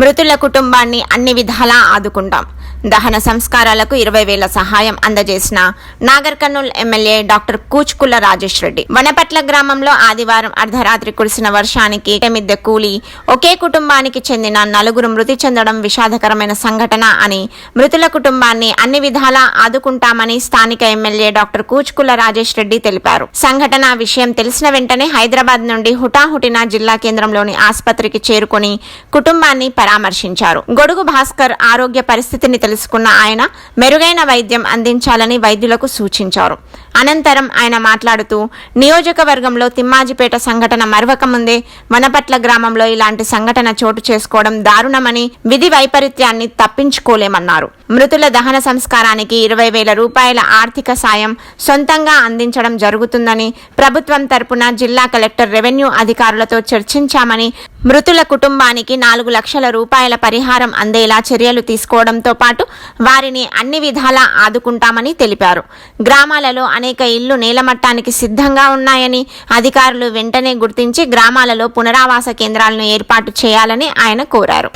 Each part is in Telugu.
మృతుల కుటుంబాన్ని అన్ని విధాలా ఆదుకుంటాం. దహన సంస్కారాలకు ఇరవై వేల సహాయం అందజేసిన నాగర్ కర్నూల్ ఎమ్మెల్యే డాక్టర్ కూచుకుల్ల రాజేష్ రెడ్డి. వనపట్ల గ్రామంలో ఆదివారం అర్ధరాత్రి కురిసిన వర్షానికి మిద్దె కూలి ఒకే కుటుంబానికి చెందిన నలుగురు మృతి చెందడం విషాదకరమైన సంఘటన అని మృతుల కుటుంబాన్ని అన్ని విధాలా ఆదుకుంటామని స్థానిక ఎమ్మెల్యే డాక్టర్ కూచుకుల్ల రాజేష్ రెడ్డి తెలిపారు. సంఘటన విషయం తెలిసిన వెంటనే హైదరాబాద్ నుండి హుటాహుటిన జిల్లా కేంద్రంలోని ఆసుపత్రికి చేరుకొని కుటుంబాన్ని పరామర్శించారు. గొడుగు భాస్కర్ ఆరోగ్య పరిస్థితిని తెలుసుకున్న ఆయన మెరుగైన వైద్యం అందించాలని వైద్యులకు సూచించారు. అనంతరం ఆయన మాట్లాడుతూ నియోజకవర్గంలో తిమ్మాజిపేట సంఘటన మరవక ముందే వనపట్ల గ్రామంలో ఇలాంటి సంఘటన చోటు చేసుకోవడం దారుణమని విధి వైపరీత్యాన్ని తప్పించుకోలేమన్నారు. మృతుల దహన సంస్కారానికి ఇరవై వేల రూపాయల ఆర్థిక సాయం సొంతంగా అందించడం జరుగుతుందని ప్రభుత్వం తరపున జిల్లా కలెక్టర్ రెవెన్యూ అధికారులతో చర్చించామని మృతుల కుటుంబానికి నాలుగు లక్షల రూపాయల పరిహారం అందేలా చర్యలు తీసుకోవడంతో పాటు వారిని అన్ని విధాలా ఆదుకుంటామని తెలిపారు. గ్రామాలలో అనేక ఇళ్ళు నేలమట్టానికి సిద్ధంగా ఉన్నాయని అధికారులు వెంటనే గుర్తించి గ్రామాలలో పునరావాస కేంద్రాలను ఏర్పాటు చేయాలని ఆయన కోరారు.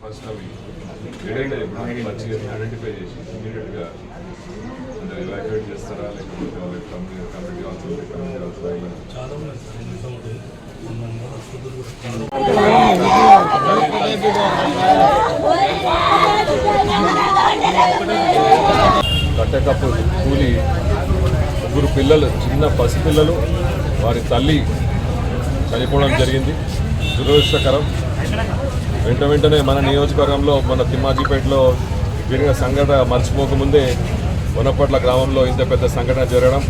ఫస్ట్ అవి ఏదైతే ఇప్పుడు మంచిగా ఐడెంటిఫై చేసి ఇమీడియట్గా అంటే ఎవాక్యుయేట్ చేస్తారా లేకపోతే వాళ్ళకి కంపెనీ కంపెనీ కావచ్చు కంపెనీ కావచ్చు కట్టెకప్పు కూలి ముగ్గురు పిల్లలు చిన్న పసిపిల్లలు వారి తల్లి చనిపోవడం జరిగింది. దురదృష్టకరం. వెంట వెంటనే మన నియోజకవర్గంలో మన తిమ్మాజీపేటలో జరిగిన సంఘటన మర్చిపోకముందే వనపట్ల గ్రామంలో ఇంత పెద్ద సంఘటన జరగడం.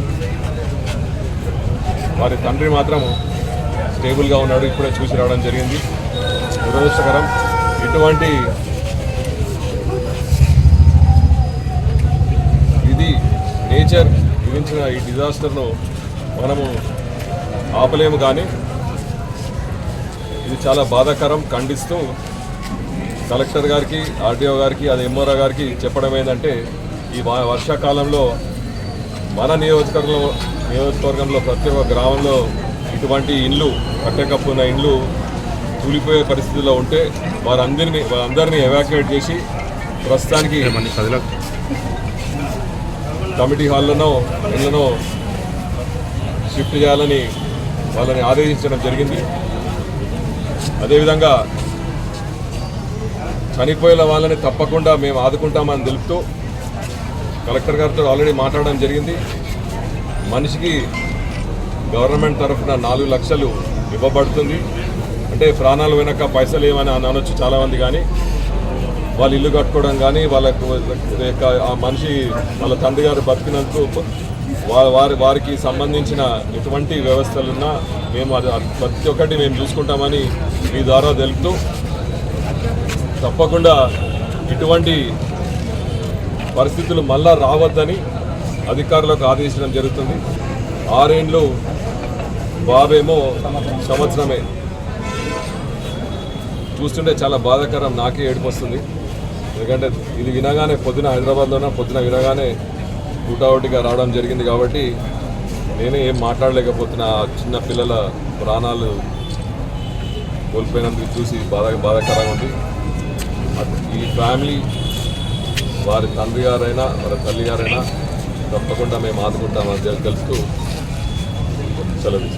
వారి తండ్రి మాత్రం స్టేబుల్గా ఉన్నాడు ఇప్పుడే చూసి రావడం జరిగింది. దురదృష్టకరం. ఇటువంటి ఇది నేచర్ విధించిన ఈ డిజాస్టర్ను మనము ఆపలేము కానీ ఇది చాలా బాధాకరం. ఖండిస్తూ కలెక్టర్ గారికి ఆర్డీఓ గారికి అది ఎంఆర్ఓ గారికి చెప్పడం ఏంటంటే ఈ వర్షాకాలంలో మన నియోజకవర్గంలో నియోజకవర్గంలో ప్రతి ఒక్క గ్రామంలో ఇటువంటి ఇండ్లు కట్టెకప్పున్న ఇండ్లు కూలిపోయే పరిస్థితిలో ఉంటే వారందరినీ వారందరినీ ఎవాక్యుయేట్ చేసి ప్రస్తుతానికి కమిటీ హాల్లోనో ఇళ్ళనో షిఫ్ట్ చేయాలని వాళ్ళని ఆదేశించడం జరిగింది. అదేవిధంగా చనిపోయిన వాళ్ళని తప్పకుండా మేము ఆదుకుంటామని తెలుపుతూ కలెక్టర్ గారితో ఆల్రెడీ మాట్లాడడం జరిగింది. మనిషికి గవర్నమెంట్ తరఫున నాలుగు లక్షలు ఇవ్వబడుతుంది. అంటే ప్రాణాలు వెనక పైసలు ఏమని అనొచ్చు చాలామంది కానీ వాళ్ళు ఇల్లు కట్టుకోవడం కానీ వాళ్ళకు యొక్క ఆ మనిషి వాళ్ళ తండ్రి గారు బతికినందుకు వారి వారికి సంబంధించిన ఎటువంటి వ్యవస్థలున్నా మేము అది అది ప్రతి ఒక్కటి మేము చూసుకుంటామని మీ ద్వారా తెలుపుతూ తప్పకుండా ఇటువంటి పరిస్థితులు మళ్ళా రావద్దని అధికారులకు ఆదేశించడం జరుగుతుంది. ఆరేండ్లు బాబేమో సంవత్సరమే. చూస్తుంటే చాలా బాధాకరం నాకే ఏడుపు వస్తుంది. ఎందుకంటే ఇది వినగానే పొద్దున హైదరాబాద్లోనే పొద్దున వినగానే హుటాహుటిగా రావడం జరిగింది కాబట్టి నేనే ఏం మాట్లాడలేకపోతున్నా. చిన్న పిల్లల ప్రాణాలు కోల్పోయినందుకు చూసి బాధ బాధాకరంగా ఉంది. ఈ ఫ్యామిలీ వారి తండ్రి గారైనా వారి తల్లి గారైనా తప్పకుండా మేము ఆదుకుంటామని చెప్పి తెలుపుతూ సెలవు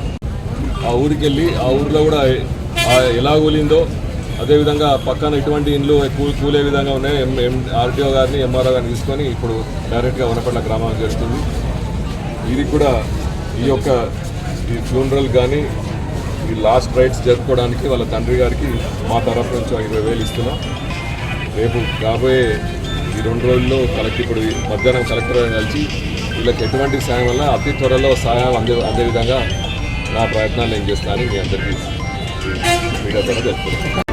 ఆ ఊరికి వెళ్ళి ఆ ఊరిలో కూడా ఎలా కూలిందో అదేవిధంగా పక్కన ఇటువంటి ఇండ్లు కూ- కూలే విధంగా ఉన్నాయి. ఎం ఎం ఆర్టీఓ గారిని ఎంఆర్ఓ గారిని తీసుకొని ఇప్పుడు డైరెక్ట్గా వనపట్ల గ్రామానికి చేస్తుంది ఇది కూడా ఈ యొక్క ఈ ఫ్యూనరల్ కానీ ఈ లాస్ట్ రైట్స్ జరుపుకోవడానికి వాళ్ళ తండ్రి గారికి మా తరఫు నుంచి ఇరవై వేలు ఇస్తున్నాం. రేపు కాబోయే ఈ రెండు రోజుల్లో కలెక్టర్ ఇప్పుడు మధ్యాహ్నం కలెక్టర్ కలిసి వీళ్ళకి ఎటువంటి సాయం వల్ల అతి త్వరలో సహాయం అందే అందే విధంగా నా ప్రయత్నాలు నేను చేస్తానని మీ అందరికీ మీడియా ద్వారా తెలుపుతున్నాను